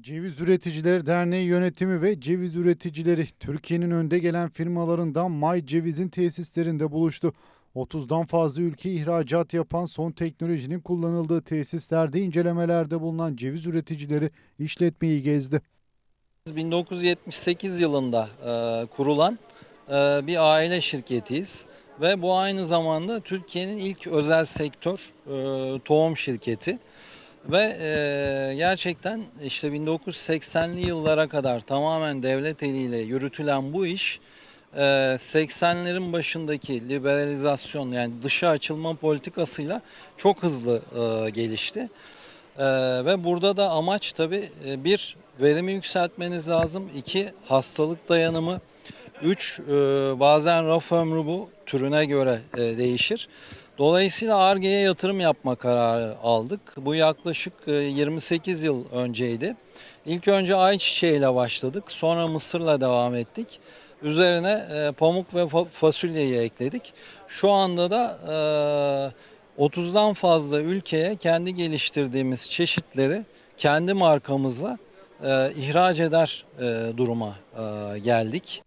Ceviz Üreticileri Derneği yönetimi ve ceviz üreticileri Türkiye'nin önde gelen firmalarından May Ceviz'in tesislerinde buluştu. 30'dan fazla ülke ihracat yapan son teknolojinin kullanıldığı tesislerde incelemelerde bulunan ceviz üreticileri işletmeyi gezdi. 1978 yılında e, kurulan e, bir aile şirketiyiz ve bu aynı zamanda Türkiye'nin ilk özel sektör e, tohum şirketi ve e, gerçekten işte 1980'li yıllara kadar tamamen devlet eliyle yürütülen bu iş e, 80'lerin başındaki liberalizasyon yani dışa açılma politikasıyla çok hızlı e, gelişti. Ee, ve burada da amaç tabii e, bir verimi yükseltmeniz lazım. iki hastalık dayanımı. Üç e, bazen raf ömrü bu türüne göre e, değişir. Dolayısıyla ARGE'ye yatırım yapma kararı aldık. Bu yaklaşık e, 28 yıl önceydi. İlk önce ayçiçeği ile başladık. Sonra mısırla devam ettik. Üzerine e, pamuk ve fa- fasulyeyi ekledik. Şu anda da e, 30'dan fazla ülkeye kendi geliştirdiğimiz çeşitleri kendi markamızla e, ihraç eder e, duruma e, geldik.